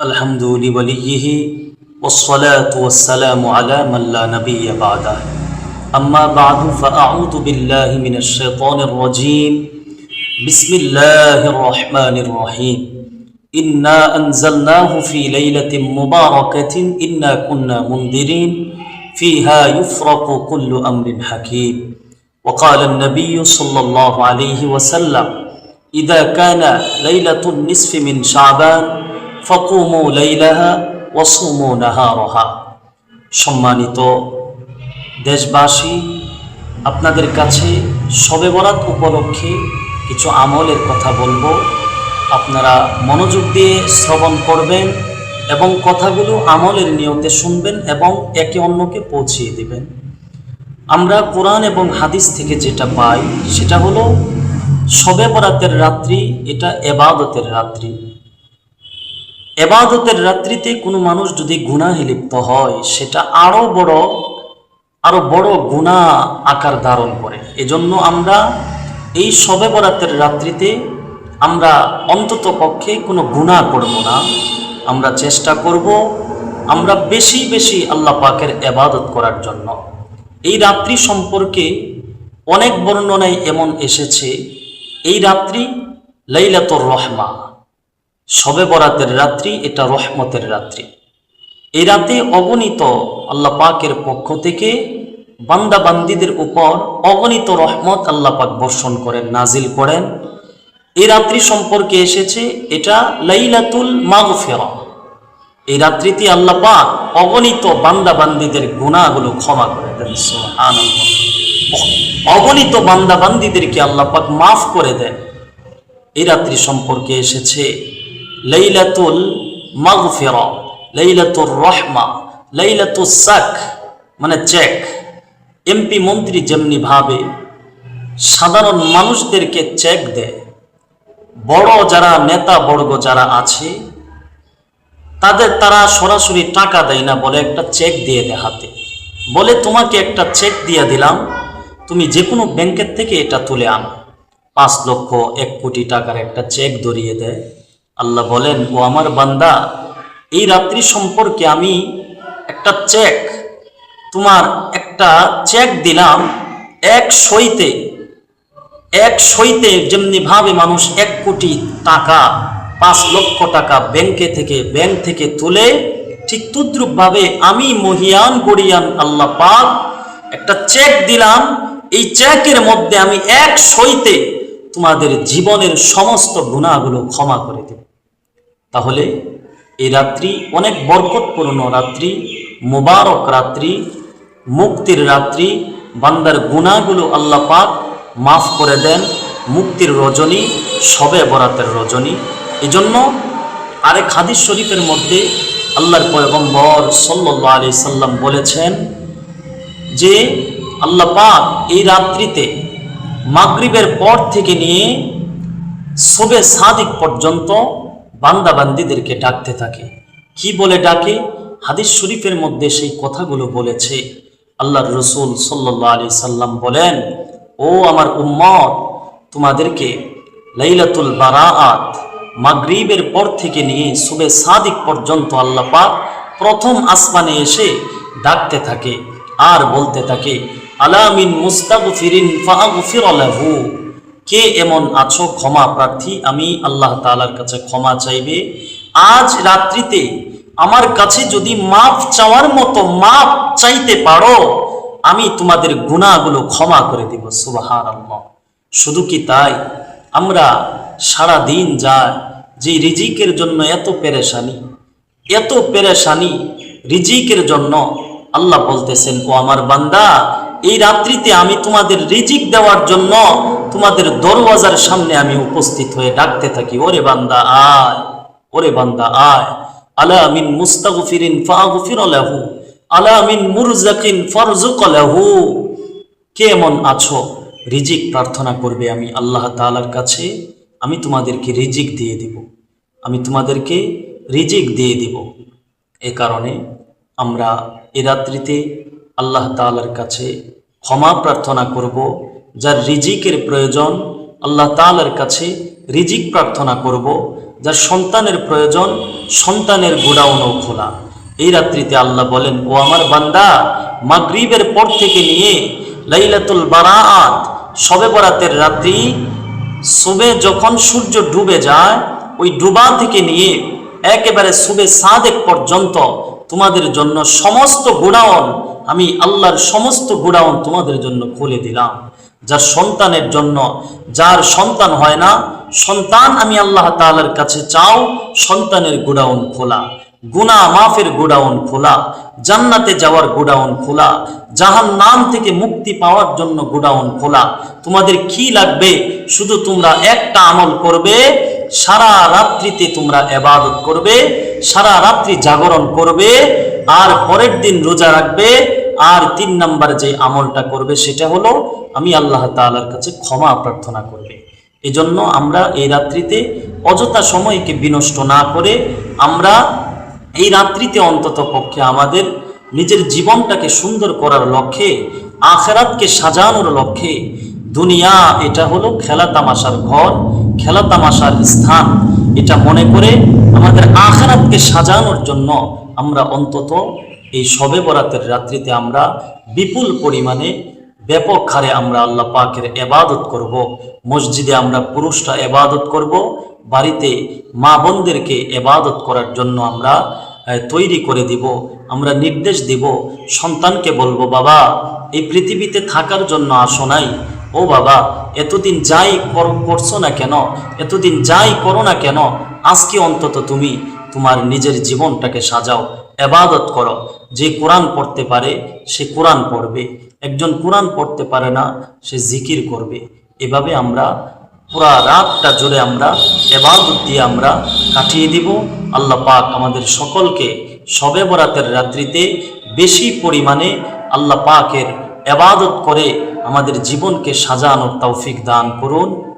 الحمد لوليه والصلاة والسلام على من لا نبي بعده. أما بعد فأعوذ بالله من الشيطان الرجيم. بسم الله الرحمن الرحيم. إنا أنزلناه في ليلة مباركة إنا كنا منذرين. فيها يفرق كل أمر حكيم. وقال النبي صلى الله عليه وسلم إذا كان ليلة النصف من شعبان সম্মানিত দেশবাসী, আপনাদের কাছে সবে বরাত উপলক্ষে কিছু আমলের কথা বলব। আপনারা মনোযোগ দিয়ে শ্রবণ করবেন এবং কথাগুলো আমলের নিয়তে শুনবেন এবং একে অন্যকে পৌঁছিয়ে দেবেন। আমরা কোরআন এবং হাদিস থেকে যেটা পাই, সেটা হলো শবে বরাতের রাত্রি, এটা এবাদতের রাত্রি। এবাদতের রাত্রিতে কোনো মানুষ যদি গুনাহে লিপ্ত হয়, সেটা আরও বড় আরও বড় গুণা আকার ধারণ করে। এজন্য আমরা এই শবে বরাতের রাত্রিতে আমরা অন্তত পক্ষে কোনো গুণা করব না। আমরা চেষ্টা করব আমরা বেশি বেশি আল্লাহ পাকের এবাদত করার জন্য। এই রাত্রি সম্পর্কে অনেক বর্ণনায় এমন এসেছে। এই রাত্রি লাইলাতুর রহমা। শবে বরাতের রাত্রি, এটা রহমতের রাত্রি। এই রাতে অগণিত আল্লাহ পাকের পক্ষ থেকে বান্দা বান্দিদের উপর অগণিত রহমত আল্লাহ পাক বর্ষণ করেন, নাজিল করেন। এই রাত্রি সম্পর্কে এসেছে, এটা লাইলাতুল মাগফিরা। এই রাত্রিতে আল্লাহ পাক অগণিত বান্দা বান্দিদের গুণাগুলো ক্ষমা করে দেন। অগণিত বান্দা বান্দিদেরকে আল্লাহ পাক মাফ করে দেন। এই রাত্রি সম্পর্কে এসেছে লাইলাতুল মাগফিরা, লাইলাতুর রহমা লাইলাতুল সাক মানে চেক এমপি মন্ত্রী যেমনি ভাবে, সাধারণ মানুষদেরকে চেক দেয়। বড় যারা নেতা বর্গ যারা আছে, তাদের তারা সরাসরি টাকা দেয় না, বলে একটা চেক দিয়ে দেয় হাতে। বলে, তোমাকে একটা চেক দিয়ে দিলাম, তুমি যে কোনো ব্যাংকের থেকে এটা তুলে আনো। পাঁচ লক্ষ এক কোটি টাকার একটা চেক ধরিয়ে দেয়। আল্লাহ বলেন, ও আমার বান্দা, এই রাত্রি সম্পর্কে আমি একটা চেক তোমার একটা চেক দিলাম, এক সইতে এক সইতে যেমনি ভাবে মানুষ এক কোটি টাকা, পাঁচ লক্ষ টাকা ব্যাংকে থেকে ব্যাংক থেকে তুলে, ঠিক তদ্রুপ ভাবে আমি মহিয়ান গড়িয়ান আল্লাহ পাক একটা চেক দিলাম। এই চেকের মধ্যে আমি এক সইতে তোমাদের জীবনের সমস্ত গুণাগুলো ক্ষমা করে দেব। তাহলে এই রাত্রি অনেক বরকতপূর্ণ রাত্রি, মোবারক রাত্রি, মুক্তির রাত্রি, বান্দার গুণাগুলো আল্লাহ পাক মাফ করে দেন, মুক্তির রজনী, সবে বরাতের রজনী। এজন্য আরেক হাদিস শরীফের মধ্যে আল্লাহর পয়গম্বর সাল্লাহ আলি সাল্লাম বলেছেন যে আল্লাহ পাক এই রাত্রিতে মাগরিবের পর থেকে নিয়ে সবে সাদিক পর্যন্ত বান্দা বান্দিদেরকে ডাকতে থাকে। কি বলে ডাকে? হাদিস শরীফের মধ্যে সেই কথাগুলো বলেছে। আল্লাহর রসুল সাল্লাহ আলি সাল্লাম বলেন, ও আমার উম্মত, তোমাদেরকে লাইলাতুল বারাআত, মাগরিবের পর থেকে নিয়ে সুবে সাদিক পর্যন্ত আল্লাহ পাক প্রথম আসমানে এসে ডাকতে থাকে আর বলতে থাকে আলামিন মুস্তাগফিরিন ফাগফির লাহু। কে এমন আছো? ক্ষমা প্রার্থী, আমি আল্লাহ তাআলার কাছে ক্ষমা চাইবে। আজ রাত্রিতে আমার কাছে যদি মাপ চাওয়ার মতো মাপ চাইতে পারো, আমি তোমাদের গুণাগুলো ক্ষমা করে দিব আল্লাহ শুধু কি তাই? আমরা সারা দিন যায় যে রিজিকের জন্য এত পেরেশানি এত পেরেশানি রিজিকের জন্য আল্লাহ বলতেছেন, ও আমার বান্দা, এই রাত্রিতে আমি তোমাদের রিজিক দেওয়ার জন্য তোমাদের দরওয়াজার সামনে আমি উপস্থিত হয়ে ডাকতে থাকি, ওরে বান্দা আয়, ওরে বান্দা আয়। আলা মিন মুস্তাগফিরিন ফাগফির লাহু, আলা মিন মুরজাকিন ফারজুক লাহু। কে এমন আছো? রিজিক প্রার্থনা করবে আমি আল্লাহ তাআলার কাছে, আমি তোমাদেরকে রিজিক দিয়ে দিব, আমি তোমাদেরকে রিজিক দিয়ে দিব। এ কারণে আমরা এ রাত্রিতে আল্লাহ তাআলার কাছে ক্ষমা প্রার্থনা করব যার রিজিকের প্রয়োজন আল্লাহ তাআলার কাছে রিজিক প্রার্থনা করব, যার সন্তানের প্রয়োজন সন্তানের গোডাউনও খোলা। এই রাত্রিতে আল্লাহ বলেন, ও আমার বান্দা, মাগরিবের পর থেকে নিয়ে লাইলাতুল বারাআত, শবে বরাতের রাত্রি সুবে যখন সূর্য ডুবে যায়, ওই ডুবা থেকে নিয়ে একেবারে সুবে সাদেক পর্যন্ত তোমাদের জন্য সমস্ত গোডাউন, আমি আল্লাহর সমস্ত গোডাউন তোমাদের জন্য খুলে দিলাম। যার সন্তানের জন্য, যার সন্তান হয় না, সন্তান আমি আল্লাহ তাআলার কাছে চাও, সন্তানের গোডাউন খোলা গুনা মাফের গোডাউন খোলা, জান্নাতে যাওয়ার গোডাউন খোলা জাহান নাম থেকে মুক্তি পাওয়ার জন্য গোডাউন খোলা। তোমাদের কি লাগবে? শুধু তোমরা একটা আমল করবে, সারা রাত্রিতে তোমরা এবাদত করবে, সারা রাত্রি জাগরণ করবে, আর পরের দিন রোজা রাখবে আর তিন নাম্বার যে আমলটা করবে সেটা হলো, আমি আল্লাহ তাআলার কাছে ক্ষমা প্রার্থনা করবে। এজন্য আমরা এই রাত্রিতে অযথা সময়কে বিনষ্ট না করে আমরা এই রাত্রিতে অন্তত পক্ষে আমাদের নিজের জীবনটাকে সুন্দর করার লক্ষ্যে, আখেরাতকে সাজানোর লক্ষ্যে, দুনিয়া এটা হলো খেলা তামাশার ঘর, খেলা তামাশার স্থান। এটা মনে করে আমাদের আখেরাতকে সাজানোর জন্য আমরা অন্তত এই শবে বরাতের রাত্রিতে আমরা বিপুল পরিমাণে ব্যাপক হারে আমরা আল্লাহ পাকের এবাদত করব। মসজিদে আমরা পুরুষরা এবাদত করব। বাড়িতে মা বোনদেরকে এবাদত করার জন্য আমরা তৈরি করে দিব। আমরা নির্দেশ দিব, সন্তানকে বলব, বাবা, এই পৃথিবীতে থাকার জন্য আসো নাই। ও বাবা, এতদিন যাই কর- করছ না কেন? এতদিন যাই করো না কেন? আজকে অন্তত তুমি তোমার নিজের জীবনটাকে সাজাও, এবাদত করো। যে কোরআন পড়তে পারে, সে কোরআন পড়বে। একজন কোরআন পড়তে পারে না, সে জিকির করবে। এভাবে আমরা পুরা রাতটা জুড়ে আমরা এবাদত দিয়ে আমরা কাটিয়ে দিব। আল্লাহ পাক আমাদের সকলকে শবে বরাতের রাত্রিতে বেশি পরিমাণে আল্লাহ পাকের এবাদত করে আমাদের জীবনকে সাজানোর তৌফিক দান করুন।